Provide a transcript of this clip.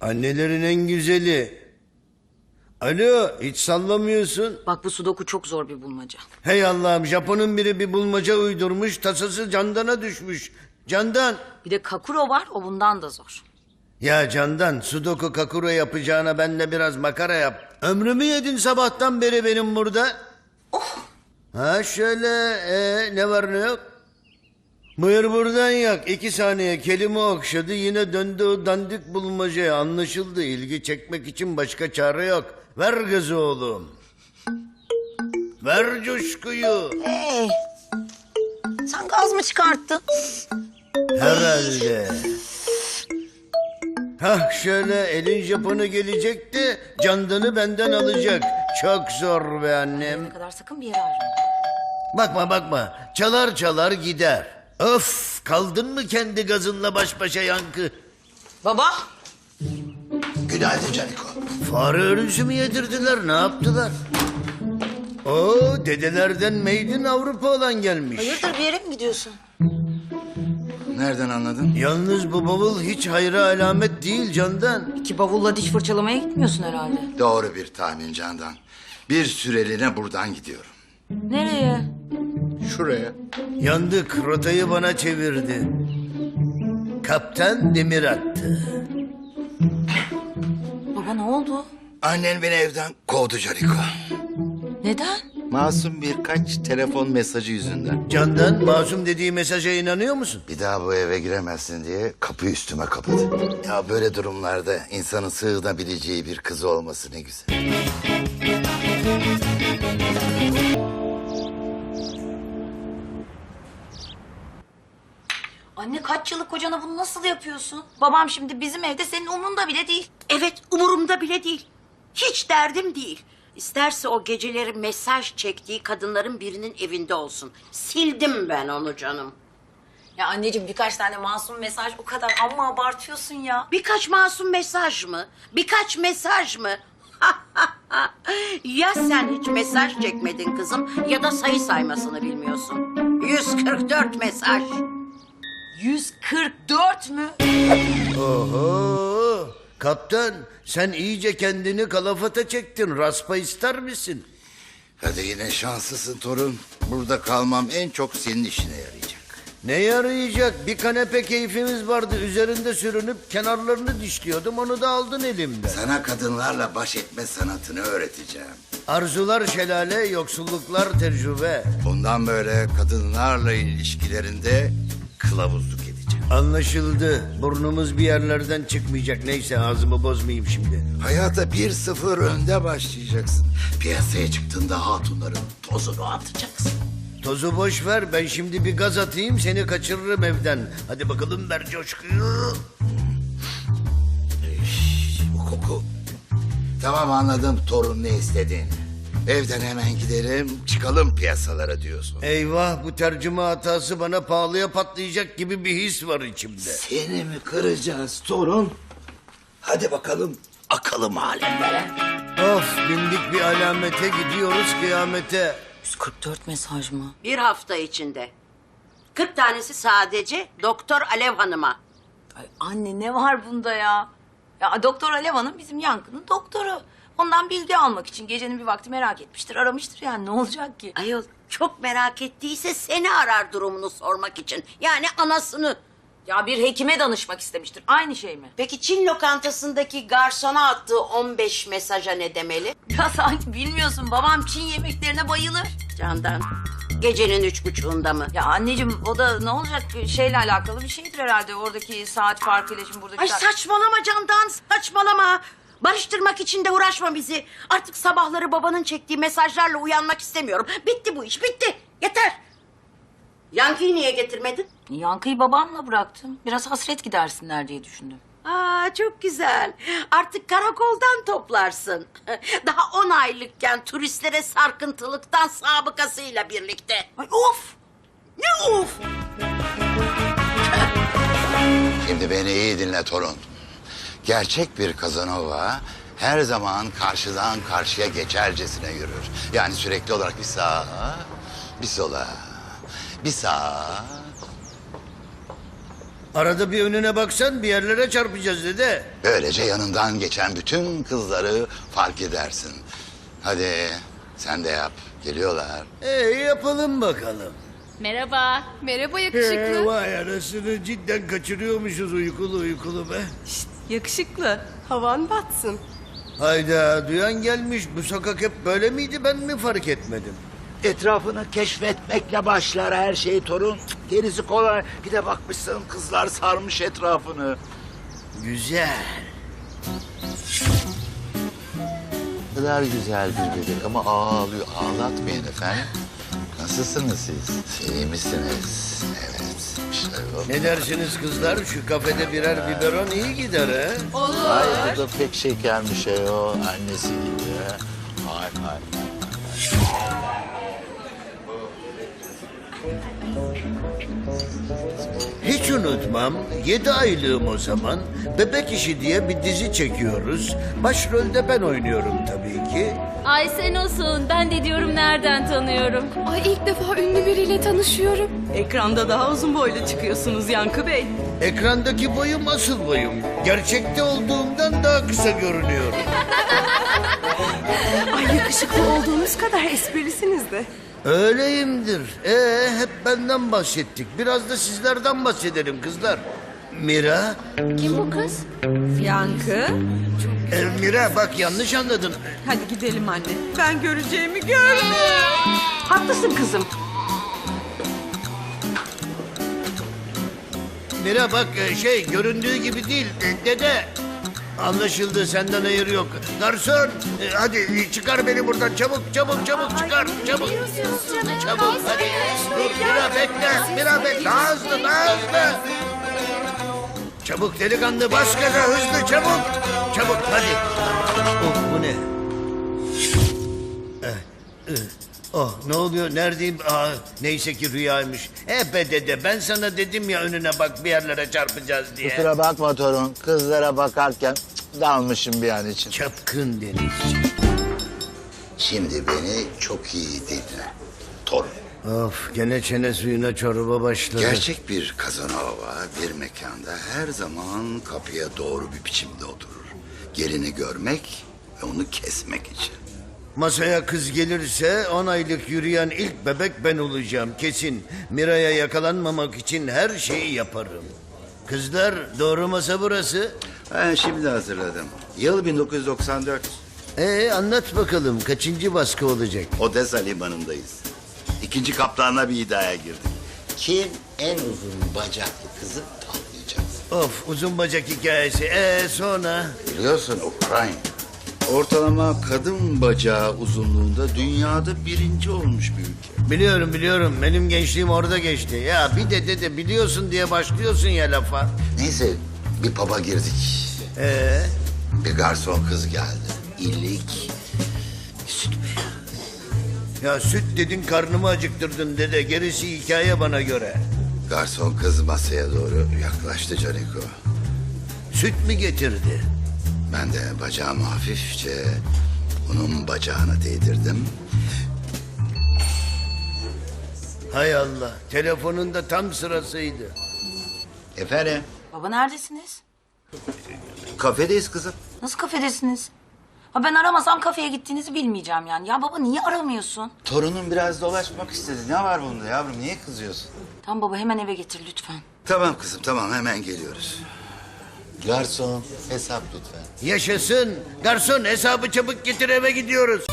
Annelerin en güzeli. Alo hiç sallamıyorsun. Bak bu sudoku çok zor bir bulmaca. Hey Allah'ım Japon'un biri bir bulmaca uydurmuş tasası Candan'a düşmüş. Candan. Bir de kakuro var o bundan da zor. Ya Candan sudoku kakuro yapacağına benle biraz makara yap. Ömrümü yedin sabahtan beri benim burada. Ha şöyle ee, ne var ne yok? Buyur buradan yak. İki saniye kelime okşadı yine döndü o dandik bulmacaya. Anlaşıldı ilgi çekmek için başka çare yok. Ver gazı oğlum. Ver coşkuyu. Hey. Sen gaz mı çıkarttın? Herhalde. Hah şöyle elin Japon'u gelecekti, candanı benden alacak. Çok zor be annem. Ne kadar sakın bir yere ayrılma. Bakma bakma, çalar çalar gider. Of, kaldın mı kendi gazınla baş başa yankı? Baba. Günaydın Caniko. Fare ölüsü mü yedirdiler, ne yaptılar? Oo, dedelerden Meydin Avrupa olan gelmiş. Hayırdır bir yere mi gidiyorsun? Nereden anladın? Yalnız bu bavul hiç hayra alamet değil candan. İki bavulla diş fırçalamaya gitmiyorsun herhalde. Doğru bir tahmin Candan. Bir süreliğine buradan gidiyorum. Nereye? Şuraya. Yandık, rotayı bana çevirdi. Kaptan demir attı. Baba ne oldu? Annen beni evden kovdu Caniko. Neden? Masum birkaç telefon mesajı yüzünden. Candan masum dediği mesaja inanıyor musun? Bir daha bu eve giremezsin diye kapıyı üstüme kapadı. Ya böyle durumlarda insanın sığınabileceği bir kız olması ne güzel. Anne kaç yıllık kocana bunu nasıl yapıyorsun? Babam şimdi bizim evde senin umrunda bile değil. Evet umurumda bile değil. Hiç derdim değil. İsterse o geceleri mesaj çektiği kadınların birinin evinde olsun. Sildim ben onu canım. Ya anneciğim birkaç tane masum mesaj o kadar amma abartıyorsun ya. Birkaç masum mesaj mı? Birkaç mesaj mı? ya sen hiç mesaj çekmedin kızım ya da sayı saymasını bilmiyorsun. 144 mesaj. 144 mü? Oho! Kaptan sen iyice kendini kalafata çektin. Raspa ister misin? Hadi yine şanslısın torun. Burada kalmam en çok senin işine yarayacak. Ne yarayacak? Bir kanepe keyfimiz vardı. Üzerinde sürünüp kenarlarını dişliyordum. Onu da aldın elimden. Sana kadınlarla baş etme sanatını öğreteceğim. Arzular şelale, yoksulluklar tecrübe. Bundan böyle kadınlarla ilişkilerinde kılavuzluk edeceğim. Anlaşıldı. Burnumuz bir yerlerden çıkmayacak. Neyse ağzımı bozmayayım şimdi. Hayata bir sıfır önde başlayacaksın. Piyasaya çıktığında hatunların tozunu atacaksın. Tozu boş ver. Ben şimdi bir gaz atayım. Seni kaçırırım evden. Hadi bakalım ver coşkuyu. Üş, bu koku. Tamam anladım torun ne istediğini. Evden hemen gidelim çıkalım piyasalara diyorsun. Eyvah bu tercüme hatası bana pahalıya patlayacak gibi bir his var içimde. Seni mi kıracağız torun? Hadi bakalım akalım alemlere. Of bindik bir alamete gidiyoruz kıyamete. 144 mesaj mı? Bir hafta içinde. 40 tanesi sadece Doktor Alev Hanım'a. Ay anne ne var bunda ya? Ya Doktor Alev Hanım bizim Yankı'nın doktoru. Ondan bilgi almak için gecenin bir vakti merak etmiştir, aramıştır yani ne olacak ki? Ayol çok merak ettiyse seni arar durumunu sormak için. Yani anasını. Ya bir hekime danışmak istemiştir. Aynı şey mi? Peki Çin lokantasındaki garsona attığı 15 mesaja ne demeli? Ya sanki bilmiyorsun babam Çin yemeklerine bayılır. Candan gecenin üç buçuğunda mı? Ya anneciğim o da ne olacak şeyle alakalı bir şeydir herhalde. Oradaki saat farkıyla şimdi buradaki... Ay saat- saçmalama Candan saçmalama. Barıştırmak için de uğraşma bizi. Artık sabahları babanın çektiği mesajlarla uyanmak istemiyorum. Bitti bu iş bitti. Yeter. Yankı'yı niye getirmedin? Yankı'yı babamla bıraktım. Biraz hasret gidersinler diye düşündüm. Aa çok güzel. Artık karakoldan toplarsın. Daha on aylıkken turistlere sarkıntılıktan sabıkasıyla birlikte. Ay of! Ne uf! Şimdi beni iyi dinle torun. Gerçek bir Kazanova her zaman karşıdan karşıya geçercesine yürür. Yani sürekli olarak bir sağa, bir sola, bir sağa, Arada bir önüne baksan bir yerlere çarpacağız dede. Böylece yanından geçen bütün kızları fark edersin. Hadi sen de yap. Geliyorlar. E yapalım bakalım. Merhaba. Merhaba Ee, yakışıklı. vay anasını cidden kaçırıyormuşuz uykulu uykulu be. Yakışıklı. Havan batsın. Hayda duyan gelmiş bu sokak hep böyle miydi ben mi fark etmedim? Etrafını keşfetmekle başlar her şey torun. Gerisi kolay. Bir de bakmışsın kızlar sarmış etrafını. Güzel. Ne kadar güzel bir bebek ama ağlıyor. Ağlatmayın efendim. Nasılsınız siz? İyi misiniz? Evet. Ne dersiniz kızlar şu kafede birer biberon iyi gider he? Hayır bu da pek şeker bir şey o. Annesi gibi. Hay hay. Hiç unutmam. Yedi aylığım o zaman. Bebek işi diye bir dizi çekiyoruz. Başrolde ben oynuyorum tabii ki. Ay sen olsun. Ben de diyorum nereden tanıyorum. Ay ilk defa ünlü biriyle tanışıyorum. Ekranda daha uzun boylu çıkıyorsunuz Yankı Bey. Ekrandaki boyum asıl boyum. Gerçekte olduğumdan daha kısa görünüyorum. Ay yakışıklı olduğunuz kadar esprilisiniz de. Öyleyimdir. Ee, hep benden bahsettik. Biraz da sizlerden bahsedelim kızlar. Mira, Kim bu kız? Yankı. e, Mira bak yanlış anladın. Hadi gidelim anne. Ben göreceğimi gördüm. Haklısın kızım. Mira bak e, şey göründüğü gibi değil. E, Dede. Anlaşıldı senden hayır yok. Garson e, hadi çıkar beni buradan çabuk çabuk çabuk çıkar çabuk. Çabuk hadi. Dur Mira bekle Mira bekle daha hızlı daha hızlı. Çabuk delikanlı bas gaza hızlı çabuk. Çabuk hadi. Oh bu ne? Eh, eh. Oh ne oluyor neredeyim? Aa, neyse ki rüyaymış. E be dede ben sana dedim ya önüne bak bir yerlere çarpacağız diye. Kusura bakma torun. Kızlara bakarken dalmışım bir an için. Çapkın denizci. Şimdi beni çok iyi dinle. Torun. Of gene çene suyuna çorba başladı. Gerçek bir kazanova bir mekanda her zaman kapıya doğru bir biçimde oturur. Gelini görmek ve onu kesmek için. Masaya kız gelirse on aylık yürüyen ilk bebek ben olacağım kesin. Mira'ya yakalanmamak için her şeyi yaparım. Kızlar doğru masa burası. Ben şimdi hazırladım. Yıl 1994. Ee anlat bakalım kaçıncı baskı olacak? Odessa limanındayız. İkinci kaptanla bir iddiaya girdik. Kim en uzun bacaklı kızı tavlayacak? Of uzun bacak hikayesi. Ee sonra? Biliyorsun Ukrayna. Ortalama kadın bacağı uzunluğunda dünyada birinci olmuş bir ülke. Biliyorum biliyorum benim gençliğim orada geçti. Ya bir de dede biliyorsun diye başlıyorsun ya lafa. Neyse bir pub'a girdik. Ee Bir garson kız geldi. İllik. Süt beyaz. ya süt dedin karnımı acıktırdın dede gerisi hikaye bana göre. Garson kız masaya doğru yaklaştı Caniko. Süt mü getirdi? Ben de bacağımı hafifçe onun bacağına değdirdim. Hay Allah telefonunda tam sırasıydı. Efendim Baba neredesiniz? kafedeyiz kızım. Nasıl kafedesiniz? Ha ben aramasam kafeye gittiğinizi bilmeyeceğim yani. Ya baba niye aramıyorsun? Torunum biraz dolaşmak istedi. Ne var bunda yavrum niye kızıyorsun? Tamam baba hemen eve getir lütfen. Tamam kızım tamam hemen geliyoruz. Garson hesap lütfen. Yaşasın. Garson hesabı çabuk getir eve gidiyoruz.